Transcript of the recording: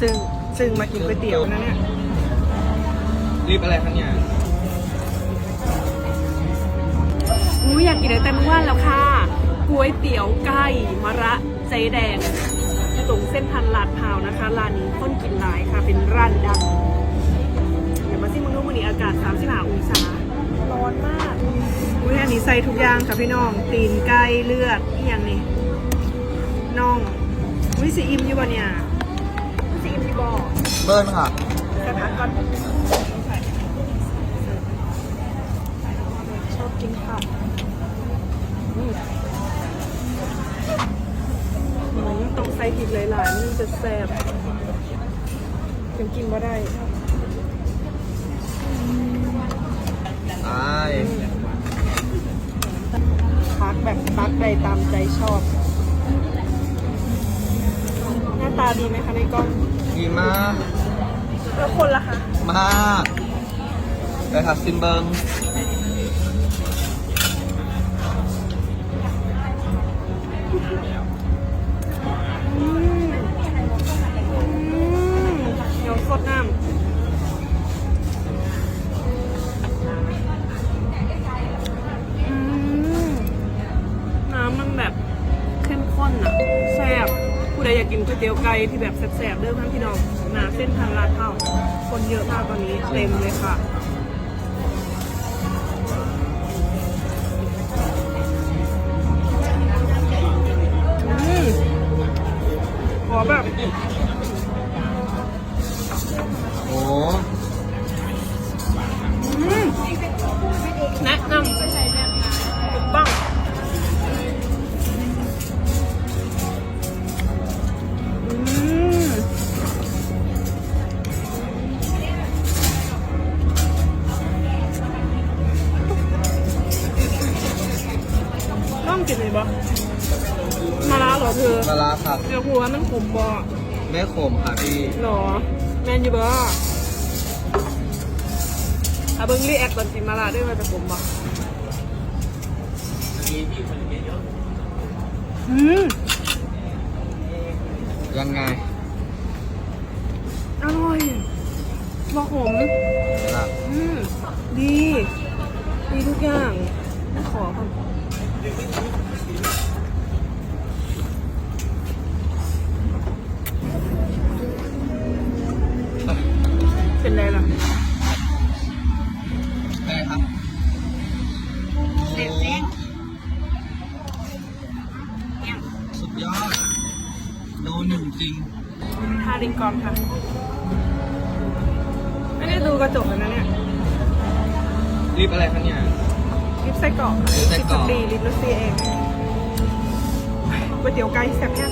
ซึ่งซึ่งมากินก๋วยเตี๋ยวนะเนี่ย รีบอะไรคะเนี่ยหนูอยากกินแต่เมื่อวานแล้วค่ะก๋วยเตี๋ยวไก่มะระใจแดงอยู่ตรงเส้นทันลาดพร้าวนะคะ ร้านนี้คนกินหลายค่ะ เป็นร้านดัง เดี๋ยวมาซิมึงรู้วันนี้อากาศ35องศา ร้อนมากอุ้ยอันนี้ใส่ทุกอย่างค่ะพี่น้อง ตีนไก่เลือดอหย่างนี้น่องอุ้ยสีอิ่มอยู่บ่เนี่ยสีอิ่มอยู่บ่ เบิ้ลค่ะกระทะก่อนชอบกินผักอืมอืมต้องใส่พริกหลายๆมันจะแซ่บยังกินว่าได้ใช่พักแบบตักใดตามใจชอบหน้าตาดีไหมคะในกล้องดีมาก แล้วคนล่ะคะ มากไปค่ะซิมเบิง ผู้ใดอยากกินก๋วยเตี๋ยวไก่ที่แบบแซ่บๆเรื่อท่านพี่น้องหนาเส้นทางลาดเข้าคนเยอะมากตอนนี้เต็มเลยค่ะ กินเลยปะมาแล้วเหรอเธอมาลาค่ะเดี๋ยวหัวมันขมบ่ไม่ขมค่ะพี่หรอ แมนอยู่บ่ถ้าเบิ้งรีแอคตอนกินมาลาด้วยมันจะขมบ่อืมยังไง อร่อยบ่ขมล่ะอืมดี ดีทุกอย่าง ขอก่อน เป็นไรล่ะได้ครับเสียงเสียงสุดยอด โดนหนึ่งจริงทาดิงกอมค่ะ ไม่ได้ดูกระจกเลยนะเนี่ย รีบอะไรคะเนี่ย ลิปไส้กรอกลิปไส้กรอกลิปสตรีลิปลูซี่เองก๋วยเตี๋ยวไก่แซ่บแค่